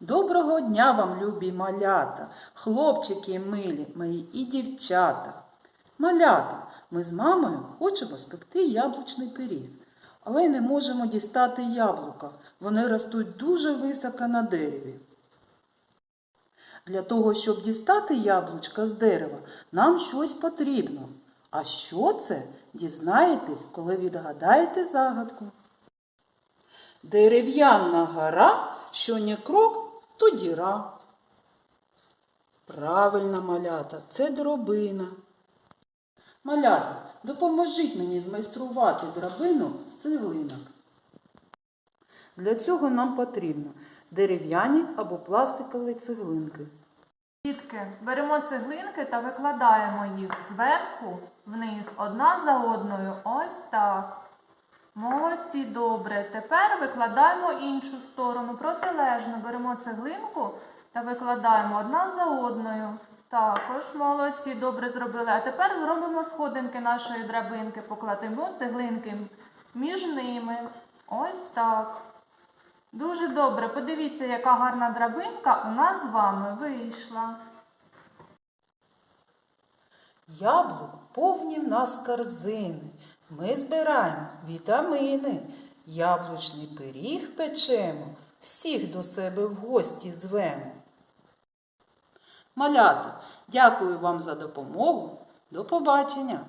Доброго дня вам, любі малята, хлопчики милі мої і дівчата. Малята, ми з мамою хочемо спекти яблучний пиріг, але не можемо дістати яблука. Вони ростуть дуже високо на дереві. Для того, щоб дістати яблучка з дерева, нам щось потрібно. А що це? Дізнаєтесь, коли відгадаєте загадку. Дерев'яна гора, що не крок, то діра. Правильно, малята, це дробина. Малята, допоможіть мені змайструвати драбину з цеглинок. Для цього нам потрібно дерев'яні або пластикові цеглинки. Дітки, беремо цеглинки та викладаємо їх зверху вниз, одна за одною. Ось так. Молодці, добре. Тепер викладаємо іншу сторону. Протилежно беремо цеглинку та викладаємо одна за одною. Також молодці, добре зробили. А тепер зробимо сходинки нашої драбинки. Покладемо цеглинки між ними. Ось так. Дуже добре. Подивіться, яка гарна драбинка у нас з вами вийшла. Яблук повні в нас корзини. Ми збираємо вітамини. Яблучний пиріг печемо, всіх до себе в гості звемо. Малята, дякую вам за допомогу. До побачення!